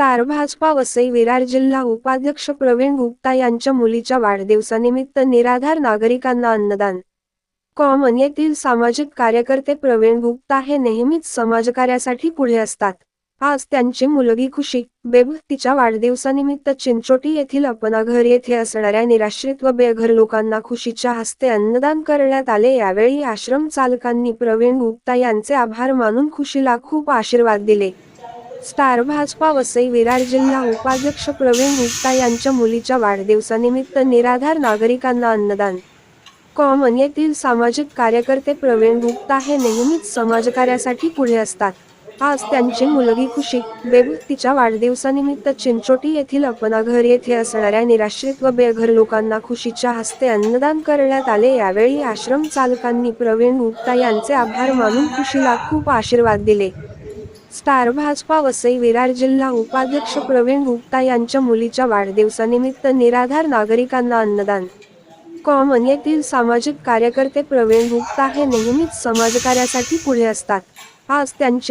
Star Bhajpa Vasai Virar जिल्हा उपाध्यक्ष प्रवीण गुप्ता यांच्या मुलीच्या वाढदिवसानिमित्त निराधार नागरिकांना अन्नदान. कॉमन येथील सामाजिक कार्यकर्ते प्रवीण गुप्ता हे नेहमीच समाजकार्यासाठी पुढे असतात. आज त्यांची मुलगी खुशी बेब तिच्या वाढदिवसानिमित्त चिंचोटी येथील अपनाघर येथे असणाऱ्या निराश्रित व बेघर लोकांना खुशीच्या हस्ते अन्नदान करण्यात आले. यावेळी आश्रम चालकांनी प्रवीण गुप्ता यांचे आभार मानून खुशीला खूप आशीर्वाद दिले. स्टार भाजपा वसई विरार जिल्हा उपाध्यक्ष प्रवीण गुप्ता यांच्या मुलीच्या वाढदिवसानिमित्त निराधार नागरिकांना अन्नदान. कॉमन येथील सामाजिक कार्यकर्ते प्रवीण गुप्ता हे नेहमीच समाजकार्यासाठी पुढे असतात. आज त्यांची मुलगी खुशी बेबू तिच्या वाढदिवसानिमित्त चिंचोटी येथील अपनाघर येथे असणाऱ्या निराश्रित व बेघर लोकांना खुशीच्या हस्ते अन्नदान करण्यात आले. यावेळी आश्रम चालकांनी प्रवीण गुप्ता यांचे आभार मानून खुशीला खूप आशीर्वाद दिले. स्टार भाजपा वसई विरार जिल्हा उपाध्यक्ष प्रवीण गुप्ता यांच्या मुलीच्या वाढदिवसानिमित्त निराधार नागरिकांना अन्नदान. कॉमन येथील सामाजिक कार्यकर्ते प्रवीण गुप्ता हे नेहमीच समाजकार्यासाठी पुढे असतात. आज त्यांचे